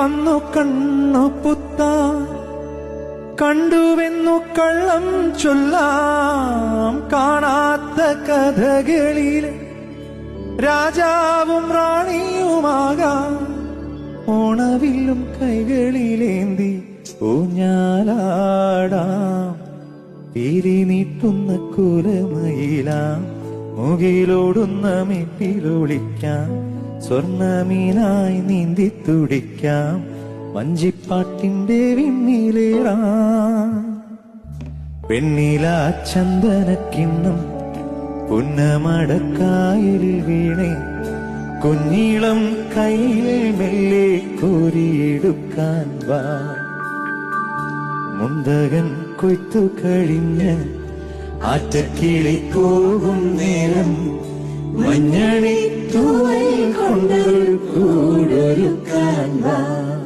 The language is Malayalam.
വന്നു കണ്ണു പുത്ത കണ്ടുവെന്നു കള്ളം ചൊല്ലാം കാണാത്ത കഥകളിൽ. രാജാവും റാണിയുമാകാം. ഓണവില്ലും കൈകളിലേന്തി ഊഞ്ഞാലാടാം. പീലി നീട്ടുന്ന കുലമയിലാം. മുകിലോടുന്ന മെട്ടിലൊളിക്കാം സ്വർണമീനായി നീന്തി തുടിക്കാം വഞ്ചിപ്പാട്ടിന്റെ വിണ്ണിലേറാം. പെണ്ണില ചന്ദനക്കിണ്ണം പുന്നമടക്കായലിൽ വീണേ കുഞ്ഞീളം കയ്യിൽ മെല്ലെ കോരിയെടുക്കാൻ വാ. മുന്തകൻ കൊയ്ത്തു കഴിഞ്ഞ് ആറ്റക്കിളി പോകും നേരം മഞ്ഞണി തൂവൽ കൂടൊരുക്കാൻ വാ.